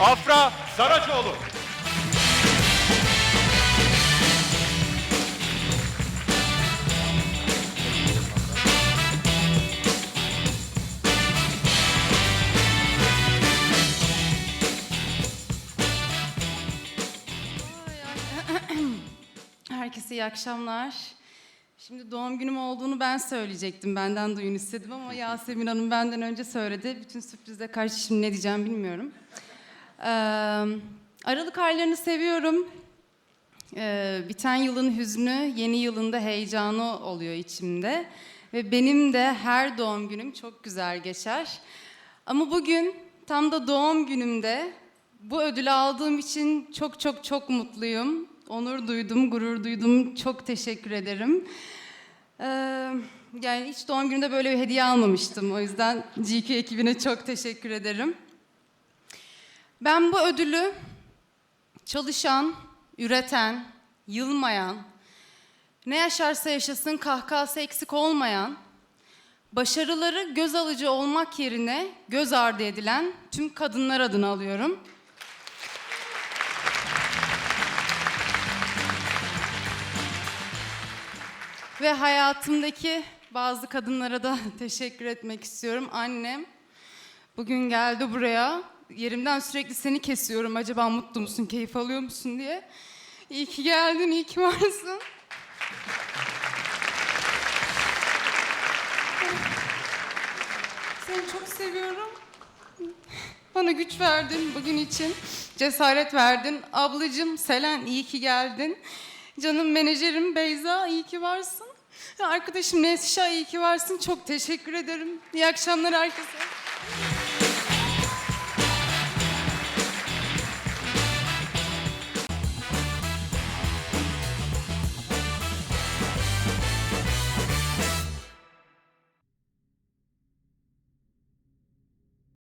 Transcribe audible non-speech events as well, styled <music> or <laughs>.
Afra Saraçoğlu. <clears throat> Herkese iyi akşamlar. Şimdi doğum günüm olduğunu ben söyleyecektim. Benden duyun istedim ama Yasemin Hanım benden önce söyledi. Bütün sürprize karşı şimdi ne diyeceğim bilmiyorum. Aralık aylarını seviyorum. Biten yılın hüznü, yeni yılın da heyecanı oluyor içimde. Ve benim de her doğum günüm çok güzel geçer. Ama bugün tam da doğum günümde bu ödülü aldığım için çok çok çok mutluyum. Onur duydum, gurur duydum. Çok teşekkür ederim. Yani hiç doğum günümde böyle bir hediye almamıştım. O yüzden GQ ekibine çok teşekkür ederim. Ben bu ödülü çalışan, üreten, yılmayan, ne yaşarsa yaşasın kahkahası eksik olmayan, başarıları göz alıcı olmak yerine göz ardı edilen tüm kadınlar adına alıyorum. Ve hayatımdaki bazı kadınlara da <laughs> teşekkür etmek istiyorum. Annem bugün geldi buraya. Yerimden sürekli seni kesiyorum. Acaba mutlu musun, keyif alıyor musun diye. İyi ki geldin, iyi ki varsın. Seni çok seviyorum. Bana güç verdin bugün için. Cesaret verdin. Ablacığım Selen iyi ki geldin. Canım menajerim Beyza iyi ki varsın. Arkadaşım Nesşa iyi ki varsın. Çok teşekkür ederim. İyi akşamlar herkese.